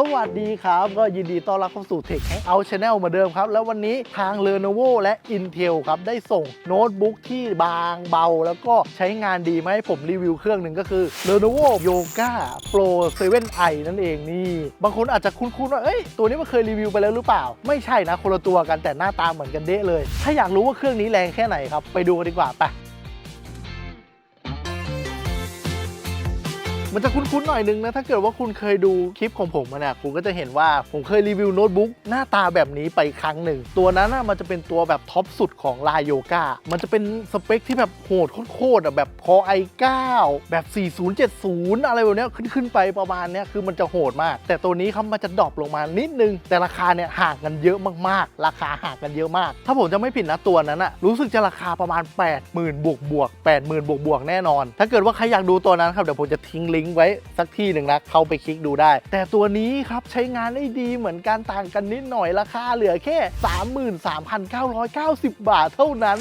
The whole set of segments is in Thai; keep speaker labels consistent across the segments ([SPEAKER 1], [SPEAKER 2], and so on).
[SPEAKER 1] สวัสดีครับ ก็ยินดีต้อนรับเข้าสู่ Tech Hangout Channel เหมือนเดิมครับ แล้ววันนี้ทาง Lenovo และ Intel ครับ ได้ส่งโน้ตบุ๊กที่บางเบา แล้วก็ใช้งานดีมาให้ผมรีวิวเครื่องหนึ่งก็คือ Lenovo Yoga Pro 7i นั่นเองนี่ บางคนอาจจะคุ้นๆว่า เอ้ย ตัวนี้มันเคยรีวิวไปแล้วหรือเปล่า ไม่ใช่นะคนละตัวกันแต่หน้าตาเหมือนกันเดะเลย ถ้าอยากรู้ว่าเครื่องนี้แรงแค่ไหนครับไปดูกันดีกว่าไป มันจะคุ้นๆหน่อยนึงนะถ้าเกิดว่าคุณเคยดูคลิปของผมมาเนี่ยคุณก็จะเห็นว่าผมเคยรีวิวโน้ตบุ๊กหน้าตาแบบนี้ไปครั้งหนึ่ง ตัวนั้นน่ะมันจะเป็นตัวแบบท็อปสุดของลายโยกามันจะเป็นสเปคที่แบบโหดโคตรๆอะแบบคอ i9 แบบ 4070 อะไรแบบเนี้ยขึ้นขึ้นไปประมาณเนี้ยคือมันจะโหดมาก แต่ตัวนี้ครับมันจะดรอปลงมานิดนึง แต่ราคาเนี่ยห่างกันเยอะมากๆ ราคาห่างกันเยอะมาก ถ้าผมจะไม่ผิดนะตัวนั้นอะรู้สึกจะราคาประมาณ 80,000บวกบวกๆ80,000บวกบวกแน่นอน ถ้าเกิดว่าใครอยากดูตัวนั้นครับเดี๋ยวผมจะทิ้งลิงก์ไว้สักที่หนึ่งนะเข้าไปคลิกดูได้ แต่ตัวนี้ครับใช้งานได้ดีเหมือนกันต่างกันนิดหน่อยราคาเหลือแค่ 33,990 บาทเท่านั้น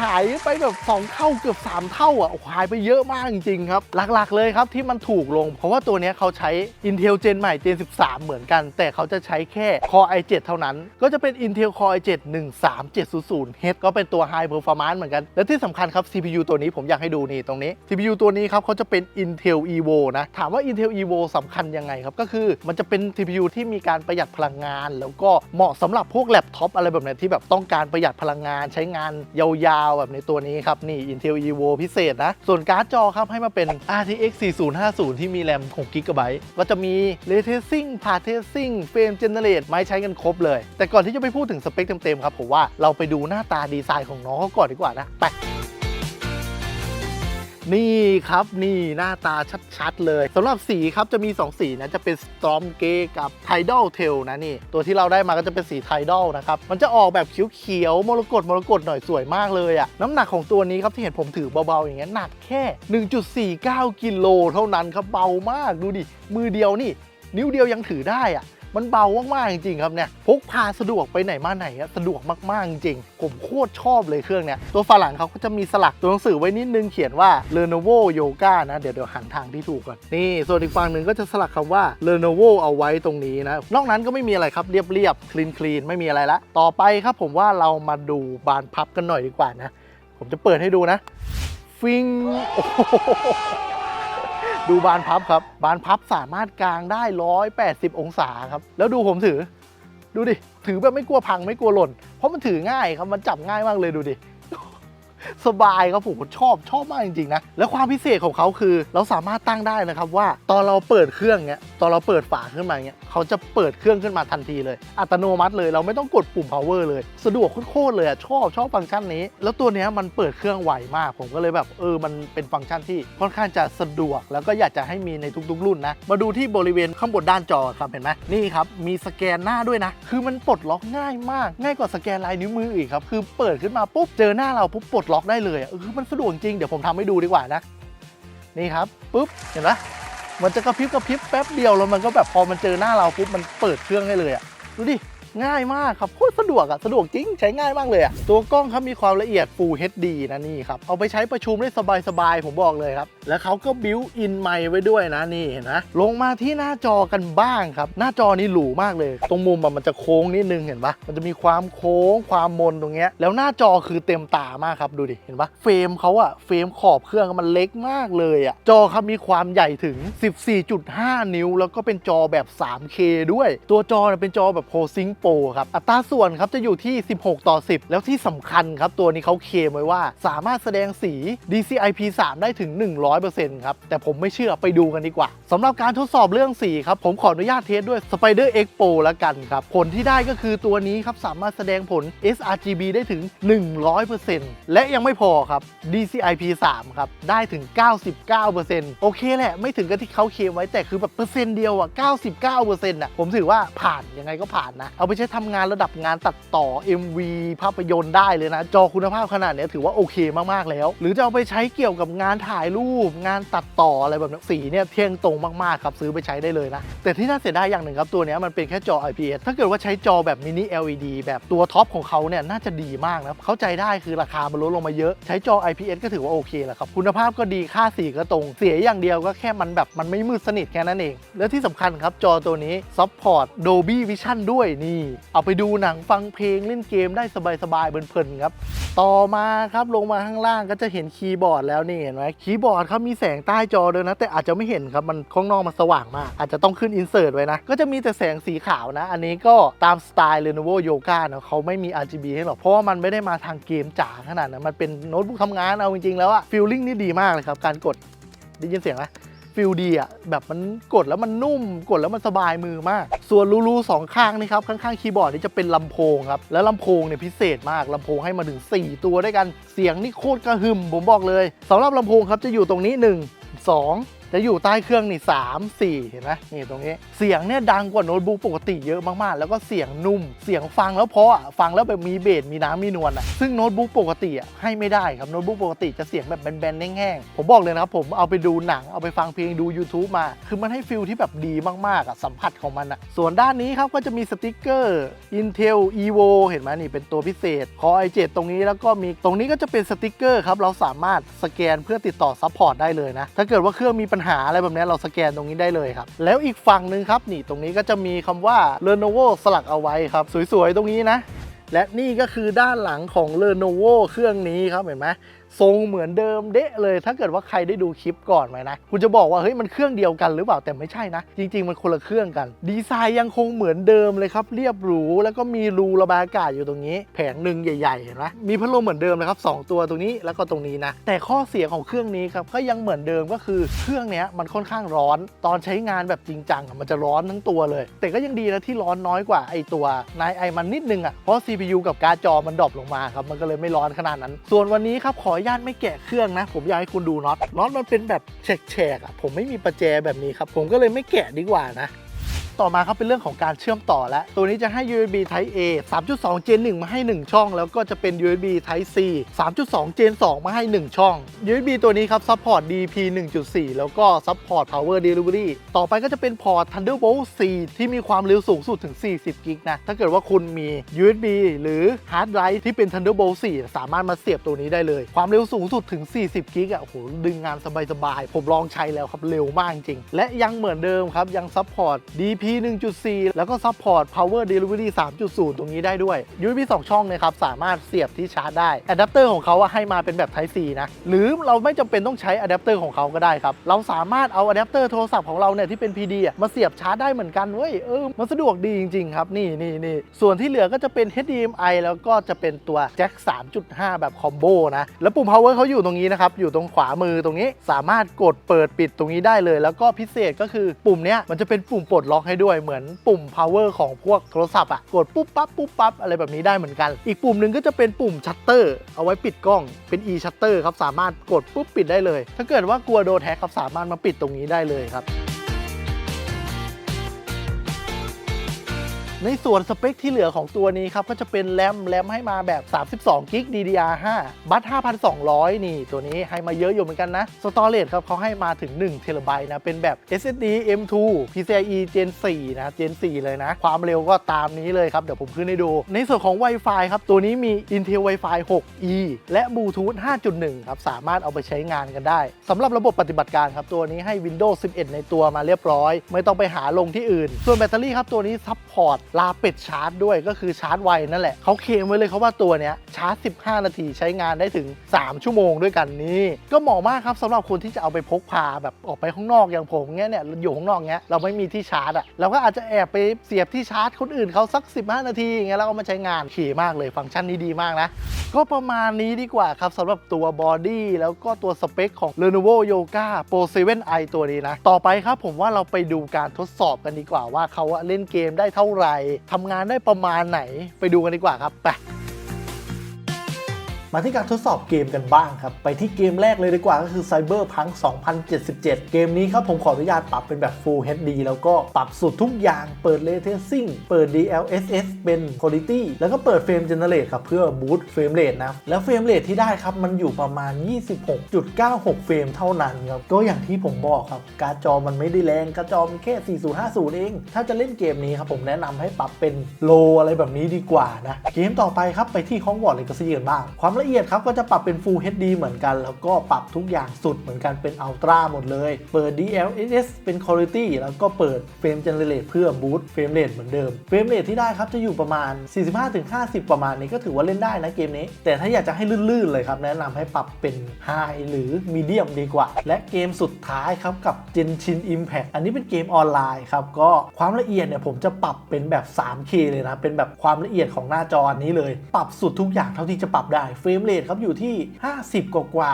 [SPEAKER 1] หายไปแบบ 2 เท่าเกือบ 3 เท่าอะหายไปเยอะมากจริงๆครับ หลักๆเลยครับที่มันถูกลง เพราะว่าตัวนี้เขาใช้ Intel Gen ใหม่ Gen 13 เหมือนกัน แต่เขาจะใช้แค่ Core i7 เท่านั้น ก็จะเป็น Intel Core i7 13700H ก็เป็นตัว High Performance เหมือนกัน และที่สำคัญครับ CPU ตัวนี้ผมอยากให้ดูนี่ตรงนี้ CPU ตัวนี้ครับเขาจะเป็น Intel Evo นะถามว่า Intel Evo สำคัญยังไงครับก็คือมันจะเป็น CPU ที่มีการประหยัดพลังงาน แล้วก็เหมาะสำหรับพวกแล็ปท็อปอะไรแบบนี้ที่แบบต้องการประหยัดพลังงานใช้งานยาวๆแบบในตัวนี้ครับ นี่ Intel Evo พิเศษนะ ส่วนการ์ดจอครับให้มาเป็น RTX 4050 ที่มีแรม6 g b ก็จะมี Ray Tracing Path Tracing Frame Generate ไม่ใช้กันครบเลย แต่ก่อนที่จะไปพูดถึงสเปคเต็มๆครับผมว่าเราไปดูหน้าตาดีไซน์ของน้องเขาก่อนดีกว่านะไป นี่ครับนี่หน้าตาชัดๆ เลยสำหรับสีครับจะมี 2 สีนะจะเป็น Storm g a y กับ Tidal Tail นะนี่ ตัวที่เราได้มาก็จะเป็นสี Tidal นะครับ มันจะออกแบบเขียวๆมรกตมรกตหน่อยสวยมากเลยอะน้ำหนักของตัวนี้ครับที่เห็นผมถือเบาๆอย่างเงี้ยหนักแค่ 1.49 กิโลเท่านั้นครับเบามากดูดิมือเดียวนี่ นิ้วเดียวยังถือได้อะ มันเบามากๆจริงๆครับเนี่ยพกพาสะดวกไปไหนมาไหนอะสะดวกมากๆจริงผมโคตรชอบเลยเครื่องเนี้ยตัวฝาหลังเขาก็จะมีสลักตัวหนังสือไว้นิดนึงเขียนว่า Lenovo Yoga นะ เดี๋ยวเดี๋ยวหันทางที่ถูกก่อนนี่ส่วนอีกฝั่งหนึ่งก็จะสลักคำว่า Lenovo เอาไว้ตรงนี้นะนอกนั้นก็ไม่มีอะไรครับเรียบๆคลีนคลีนไม่มีอะไรละ ต่อไปครับผมว่าเรามาดูบานพับกันหน่อยดีกว่านะ ผมจะเปิดให้ดูนะ ฟิงโอ้ ดูบานพับครับ บานพับสามารถกางได้ 180 องศาครับ แล้วดูผมถือ ดูดิ ถือแบบไม่กลัวพังไม่กลัวหล่น เพราะมันถือง่ายครับ มันจับง่ายมากเลยดูดิ สบายครับผมชอบชอบมากจริงๆนะ แล้วความพิเศษของเขาคือ เราสามารถตั้งได้นะครับว่าตอนเราเปิดเครื่องเนี้ยตอนเราเปิดฝาขึ้นมาเนี้ยเขาจะเปิดเครื่องขึ้นมาทันทีเลย อัตโนมัติเลยเราไม่ต้องกดปุ่ม power เลย สะดวกโคตรเลยอะชอบชอบฟังก์ชันนี้ แล้วตัวเนี้ยมันเปิดเครื่องไวมาก ผมก็เลยแบบเออมันเป็นฟังก์ชันที่ค่อนข้างจะสะดวก แล้วก็อยากจะให้มีในทุกๆ รุ่นนะมาดูที่บริเวณข้างบนด้านจอครับเห็นไหมนี่ครับมีสแกนหน้าด้วยนะ คือมันปลดล็อกง่ายมาก ง่ายกว่าสแกนลายนิ้วมืออีกครับคือเปิดขึ้นมาปุ๊บเจอหน้าเราปุ๊บปลดล็อกได้เลยอะเออมันสะดวกจริง เดี๋ยวผมทำให้ดูดีกว่านะ นี่ครับปุ๊บเห็นไหมมันจะกระพริบกระพริบแป๊บเดียวแล้วมันก็แบบพอมันเจอหน้าเราปุ๊บมันเปิดเครื่องให้เลยอะดูดิ ง่ายมากครับโคตรสะดวกอะสะดวกจริงใช้ง่ายมากเลยอะตัวกล้องครับมีความละเอียด Full HD นะนี่ครับ เอาไปใช้ประชุมได้สบายๆ ผมบอกเลยครับ แล้วเขาก็บิวอินไมค์ไว้ด้วยนะนี่เห็นไหมลงมาที่หน้าจอกันบ้างครับ หน้าจอนี่หรูมากเลย ตรงมุมมันจะโค้งนิดนึงเห็นปะมันจะมีความโค้งความมนตรงเนี้ยแล้วหน้าจอคือเต็มตามากครับดูดิเห็นปะเฟรมเขาอะเฟรมขอบเครื่องมันเล็กมากเลยอะจอครับมีความใหญ่ถึง 14.5 นิ้ว แล้วก็เป็นจอแบบ 3K ด้วย ตัวจอเป็นจอแบบ ProSync Pro ครับ อัตราส่วนครับจะอยู่ที่ 16 ต่อ 10 แล้วที่สำคัญครับ ตัวนี้เขาเคลมไว้ว่า สามารถแสดงสี DCI-P3 ได้ถึง 100%ครับ แต่ผมไม่เชื่อไปดูกันดีกว่าสำหรับการทดสอบเรื่องสีครับ ผมขออนุญาตเทสด้วย Spider X Pro แล้วกันครับ ผลที่ได้ก็คือตัวนี้ครับ สามารถแสดงผล sRGB ได้ถึง 100%และยังไม่พอครับ DCI-P3 ครับ ได้ถึง 99%โอเคแหละ ไม่ถึงกับที่เขาเคลมไว้แต่คือแบบเปอร์เซ็นต์เดียวอะ99%อะผมถือว่าผ่านยังไงก็ผ่านนะเอาไปไปใช้ทำงานระดับงานตัดต่อ MV ภาพยนตร์ได้เลยนะ จอคุณภาพขนาดนี้ถือว่าโอเคมากๆแล้ว หรือจะเอาไปใช้เกี่ยวกับงานถ่ายรูป งานตัดต่ออะไรแบบนี้สีเนี่ยเที่ยงตรงมากๆครับซื้อไปใช้ได้เลยนะ แต่ที่น่าเสียดายอย่างหนึ่งครับตัวนี้มันเป็นแค่จอ IPS ถ้าเกิดว่าใช้จอแบบมินิ LED แบบตัวท็อปของเขาเนี่ยน่าจะดีมากนะเข้าใจได้คือราคามันลดลงมาเยอะใช้จอ IPS ก็ถือว่าโอเคแหละครับคุณภาพก็ดีค่าสีก็ตรงเสียอย่างเดียวก็แค่มันแบบมันไม่มืดสนิทแค่นั้นเอง แล้วที่สำคัญครับจอตัวนี้ซัพพอร์ต Dolby Vision ด้วยนี่เอาไปดูหนังฟังเพลงเล่นเกมได้สบายๆเพลินๆครับ ต่อมาครับลงมาข้างล่างก็จะเห็นคีย์บอร์ดแล้วนี่เห็นไหมคีย์บอร์ดครับมีแสงใต้จอด้วยนะ แต่อาจจะไม่เห็นครับมันข้างนอกมันสว่างมาก อาจจะต้องขึ้นอินเสิร์ตไว้นะ ก็จะมีแต่แสงสีขาวนะ อันนี้ก็ตามสไตล์ Lenovo Yoga นะเขาไม่มี RGB ให้หรอกเพราะว่ามันไม่ได้มาทางเกมจ๋าขนาดนั้นมันเป็นโน้ตบุ๊กทำงานเอาจริงๆแล้วอะฟีลลิ่งนี่ดีมากเลยครับการกดได้ยินเสียงไหม ฟิลดีอะแบบมันกดแล้วมันนุ่ม กดแล้วมันสบายมือมาก ส่วนรูรูสองข้างนี่ครับข้างๆคีย์บอร์ดนี่จะเป็นลำโพงครับแล้วลำโพงเนี่ยพิเศษมากลำโพงให้มาถึง 4 ตัวด้วยกันเสียงนี่โคตรกระหึ่มผมบอกเลยสำหรับลำโพงครับจะอยู่ตรงนี้ 1 2 จะอยู่ใต้เครื่องนี่3 4เห็นไหมนี่ตรงนี้ เสียงเนี่ยดังกว่าโน้ตบุ๊กปกติเยอะมากๆ แล้วก็เสียงนุ่ม เสียงฟังแล้วเพราะอะฟังแล้วแบบมีเบสมีน้ำมีนวลอะซึ่งโน้ตบุ๊กปกติอะให้ไม่ได้ครับโน้ตบุ๊กปกติจะเสียงแบบแบนๆแห้งๆผมบอกเลยนะครับผมเอาไปดูหนังเอาไปฟังเพลงดู YouTube มา คือมันให้ฟิลที่แบบดีมากๆอะสัมผัสของมันอะส่วนด้านนี้ครับก็จะมีสติกเกอร์ Intel Evo เห็นไหมนี่เป็นตัวพิเศษ Core i7 ตรงนี้แล้วก็มีตรงนี้ก็จะเป็นสติกเกอร์ครับเราสามารถสแกนเพื่อติดต่อซัพพอร์ตได้เลยนะถ้าเกิดว่าเครื่องมีปัญหาอะไรแบบนี้เราสแกนตรงนี้ได้เลยครับ แล้วอีกฝั่งหนึ่งครับนี่ตรงนี้ก็จะมีคำว่า Lenovo สลักเอาไว้ครับ สวยๆ ตรงนี้นะ และนี่ก็คือด้านหลังของ Lenovo เครื่องนี้ครับเห็นไหม ทรงเหมือนเดิมเดะเลย ถ้าเกิดว่าใครได้ดูคลิปก่อนไหมนะ คุณจะบอกว่าเฮ้ยมันเครื่องเดียวกันหรือเปล่าแต่ไม่ใช่นะ จริง ๆ มันคนละเครื่องกัน ดีไซน์ยังคงเหมือนเดิมเลยครับ เรียบหรู แล้วก็มีรูระบายอากาศอยู่ตรงนี้ แผงหนึ่งใหญ่ๆเห็นไหมมีพัดลมเหมือนเดิมเลยครับสองตัวตรงนี้แล้วก็ตรงนี้นะแต่ข้อเสียของเครื่องนี้ครับก็ยังเหมือนเดิมก็คือเครื่องเนี้ยมันค่อนข้างร้อน ตอนใช้งานแบบจริงจังอะมันจะร้อนทั้งตัวเลย แต่ก็ยังดีนะที่ร้อนน้อยกว่าไอตัวนายไอมันนิดนึงอะเพราะ CPU กับการ์ดจอมันดรอปลงมาครับมันก็เลยไม่ร้อนขนาดนั้น ส่วนวันนี้ครับขอญาตไม่แกะเครื่องนะ ผมอยากให้คุณดูน็อตน็อตมันเป็นแบบแฉกๆอะผมไม่มีประแจแบบนี้ครับ ผมก็เลยไม่แกะดีกว่านะ ต่อมาครับเป็นเรื่องของการเชื่อมต่อแล้วตัวนี้จะให้ USB Type A 3.2 Gen 1 มาให้ 1 ช่อง แล้วก็จะเป็น USB Type C 3.2 Gen 2 มาให้ 1 ช่อง USB ตัวนี้ครับซัพพอร์ต DP 1.4 แล้วก็ซัพพอร์ต Power Delivery ต่อไปก็จะเป็นพอร์ต Thunderbolt 4 ที่มีความเร็วสูงสุดถึง 40 กิกนะ ถ้าเกิดว่าคุณมี USB หรือ Hard Drive ที่เป็น Thunderbolt 4 สามารถมาเสียบตัวนี้ได้เลย ความเร็วสูงสุดถึง 40 กิกอะโอ้โหดึงงานสบายๆผมลองใช้แล้วครับเร็วมากจริงและยังเหมือนเดิมครับยังซัพพอร์ต DP 1.4 แล้วก็ซัพพอร์ต Power Delivery 3.0 ตรงนี้ได้ด้วย USB 2 ช่องนะครับสามารถเสียบที่ชาร์จได้อะแดปเตอร์ของเขาอะให้มาเป็นแบบ Type C นะหรือเราไม่จำเป็นต้องใช้อะแดปเตอร์ของเขาก็ได้ครับ เราสามารถเอาอะแดปเตอร์โทรศัพท์ของเราเนี่ยที่เป็น PD มาเสียบชาร์จได้เหมือนกันเว้ยเออมันสะดวกดีจริงๆครับนี่นี่นี่ส่วนที่เหลือก็จะเป็น HDMI แล้วก็จะเป็นตัวแจ็ค3.5 แบบคอมโบนะแล้วปุ่ม power เขาอยู่ตรงนี้นะครับอยู่ตรงขวามือตรงนี้สามารถกดเปิดปิดตรงนี้ได้เลย แล้วก็พิเศษก็คือปุ่มเนี้ยมันจะเป็นปุ่มปลดล็อกให้ด้วยเหมือนปุ่ม power ของพวกโทรศัพท์อะกดปุ๊บปั๊บปุ๊บปั๊บอะไรแบบนี้ได้เหมือนกัน อีกปุ่มหนึ่งก็จะเป็นปุ่มชัตเตอร์เอาไว้ปิดกล้องเป็น e shutter ครับสามารถกดปุ๊บปิดได้เลย ถ้าเกิดว่ากลัวโดนแท็กครับสามารถมาปิดตรงนี้ได้เลยครับ ในส่วนสเปคที่เหลือของตัวนี้ครับ ก็จะเป็นแรมแรมให้มาแบบ 32กิก DDR5 บัต5,200 นี่ ตัวนี้ให้มาเยอะอยู่เหมือนกันนะสตอเรจครับเขาให้มาถึง1เทราไบต์นะ เป็นแบบ SSD M2 PCIe Gen 4 นะ Gen 4 เลยนะ ความเร็วก็ตามนี้เลยครับ เดี๋ยวผมขึ้นให้ดู ในส่วนของ Wi-Fi ครับ ตัวนี้มี Intel Wi-Fi 6E และ Bluetooth 5.1 ครับ สามารถเอาไปใช้งานกันได้สำหรับระบบปฏิบัติการครับ ตัวนี้ให้ Windows 11 ในตัวมาเรียบร้อย ไม่ต้องไปหาลงที่อื่น ส่วนแบตเตอรี่ครับตัวนี้ซัพพอร์ตลาเป็ดชาร์จด้วยก็คือชาร์จไวนั่นแหละเขาเคลมไว้เลยเขาว่าตัวเนี้ยชาร์จ 15 นาทีใช้งานได้ถึง 3 ชั่วโมงด้วยกันนี่ก็เหมาะมากครับสำหรับคนที่จะเอาไปพกพาแบบออกไปข้างนอกอย่างผมเงี้ยเนี่ยอยู่ข้างนอกเงี้ยเราไม่มีที่ชาร์จอะ่ะเราก็อาจจะแอบไปเสียบที่ชาร์จคนอื่นเขาสัก 15 นาทีอย่างเงี้ยแล้วก็มาใช้งานขี่มากเลยฟังก์ชันนี้ดีมากนะ ก็ประมาณนี้ดีกว่าครับสำหรับตัวบอดี้แล้วก็ตัวสเปคของ Lenovo Yoga Pro 7i ตัวนี้นะ ต่อไปครับผมว่าเราไปดูการทดสอบกันดีกว่าว่าเขาเล่นเกมได้เท่าไหร่ทำงานได้ประมาณไหนไปดูกันดีกว่าครับไป มาที่การทดสอบเกมกันบ้างครับ ไปที่เกมแรกเลยดีกว่าก็คือ Cyberpunk 2077 เกมนี้ครับผมขออนุญาตปรับเป็นแบบ Full HD แล้วก็ปรับสุดทุกอย่างเปิด Ray Tracing เปิด DLSS เป็น Quality แล้วก็เปิด Frame Generate ครับ เพื่อ Boost Frame Rate นะ แล้ว Frame Rate ที่ได้ครับ มันอยู่ประมาณ 26.96 เฟรมเท่านั้นครับ ก็อย่างที่ผมบอกครับ การ์ดจอมันไม่ได้แรงการ์ดจอมันแค่ 4050 เอง ถ้าจะเล่นเกมนี้ครับผมแนะนำให้ปรับเป็นโลอะไรแบบนี้ดีกว่านะ เกมต่อไปครับไปที่ Hogwarts Legacy กันบ้างความละเอียดครับก็จะปรับเป็น Full HD เหมือนกัน แล้วก็ปรับทุกอย่างสุดเหมือนกันเป็น Ultra หมดเลย เปิด DLSS เป็น Quality แล้วก็เปิด Frame Generate เพื่อ Boost Frame Rate เหมือนเดิม Frame Rate ที่ได้ครับจะอยู่ประมาณ 45-50 ประมาณนี้ก็ถือว่าเล่นได้นะเกมนี้ แต่ถ้าอยากจะให้ลื่นๆเลยครับแนะนำให้ปรับเป็น High หรือ Medium ดีกว่า และเกมสุดท้ายครับกับ Genshin Impact อันนี้เป็นเกมออนไลน์ครับก็ความละเอียดเนี่ยผมจะปรับเป็นแบบ 3K เลยนะเป็นแบบความละเอียดของหน้าจอนนี้เลย ปรับสุดทุกอย่างเท่าที่จะปรับได้เฟรมเรทครับอยู่ที่ 50 กว่ากว่า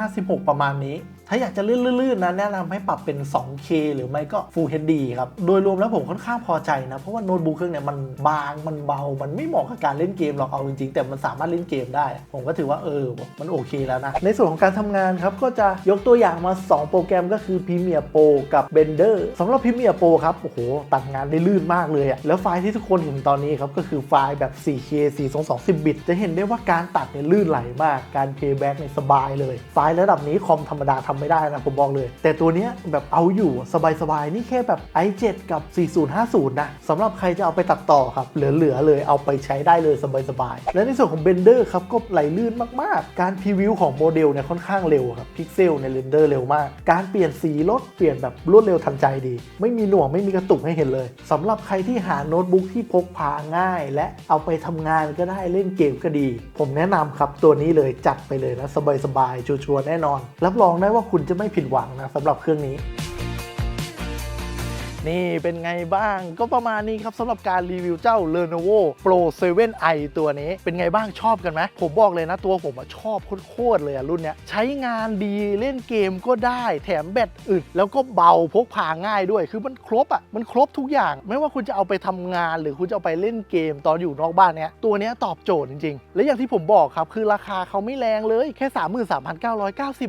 [SPEAKER 1] 55 56 ประมาณนี้ ถ้าอยากจะลื่นๆนะแนะนำให้ปรับเป็น 2K หรือไม่ก็ Full HD ครับ โดยรวมแล้วผมค่อนข้างพอใจนะ เพราะว่าโน้ตบุ๊กเครื่องเนี่ยมันบางมันเบา มันไม่เหมาะกับการเล่นเกมหรอกเอาจริงๆ แต่มันสามารถเล่นเกมได้ ผมก็ถือว่าเออ มันโอเคแล้วนะ ในส่วนของการทำงานครับก็จะยกตัวอย่างมา 2 โปรแกรมก็คือ Premiere Pro กับ Blender สำหรับ Premiere Pro ครับโอ้โหตัดงานได้ลื่นมากเลยอะแล้วไฟล์ที่ทุกคนเห็นตอนนี้ครับก็คือไฟล์แบบ 4K 420บิต จะเห็นได้ว่าการตัดเนี่ยลื่นไหลมาก การ Playback เนี่ยสบายเลย ไฟล์ระดับนี้คอมธรรมดาทำไม่ได้นะผมบอกเลย แต่ตัวเนี้ยแบบเอาอยู่สบายๆ นี่แค่แบบ i7 กับ 4050 นะสำหรับใครจะเอาไปตัดต่อครับ เหลือๆเลยเอาไปใช้ได้เลยสบายๆ และในส่วนของ Blender ครับก็ไหลลื่นมากๆ การพรีวิวของโมเดลเนี่ยค่อนข้างเร็วครับพิกเซลในเรนเดอร์เร็วมาก การเปลี่ยนสีรถเปลี่ยนแบบรวดเร็วทันใจดี ไม่มีหน่วงไม่มีกระตุกให้เห็นเลยสำหรับใครที่หาโน้ตบุ๊กที่พกพาง่าย และเอาไปทำงานก็ได้เล่นเกมก็ดี ผมแนะนำครับตัวนี้เลยจัดไปเลยนะสบายๆชัวร์ๆแน่นอน รับรองได้ว่าคุณจะไม่ผิดหวังนะสำหรับเครื่องนี้ นี่เป็นไงบ้างก็ประมาณนี้ครับสำหรับการรีวิวเจ้า Lenovo Pro 7i ตัวนี้ เป็นไงบ้างชอบกันไหมผมบอกเลยนะตัวผมชอบโคตรเลยอะรุ่นเนี้ยใช้งานดีเล่นเกมก็ได้แถมแบตอึดแล้วก็เบาพกพาง่ายด้วย คือมันครบอะมันครบทุกอย่าง ไม่ว่าคุณจะเอาไปทำงาน หรือคุณจะเอาไปเล่นเกมตอนอยู่นอกบ้านเนี้ยตัวเนี้ยตอบโจทย์จริงๆ และอย่างที่ผมบอกครับคือราคาเขาไม่แรงเลยแค่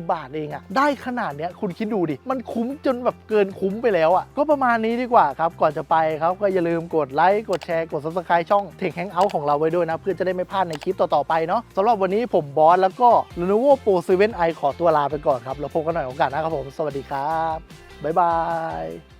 [SPEAKER 1] 33,990 บาทเองอะได้ขนาดเนี้ยคุณคิดดูดิมันคุ้มจนแบบเกินคุ้มไปแล้วอะก็ประมาณนี้ดีกว่าครับ ก่อนจะไปครับก็อย่าลืมกดไลค์ กดแชร์ กด subscribe ช่องเทคแฮงเอาท์ของเราไว้ด้วยนะ เพื่อจะได้ไม่พลาดในคลิปต่อ ๆ ไปเนาะสำหรับวันนี้ผมบอสแล้วก็ Lenovo Pro 7i ขอตัวลาไปก่อนครับ แล้วพบกันใหม่โอกาสหน้าครับผม สวัสดีครับ บ๊ายบาย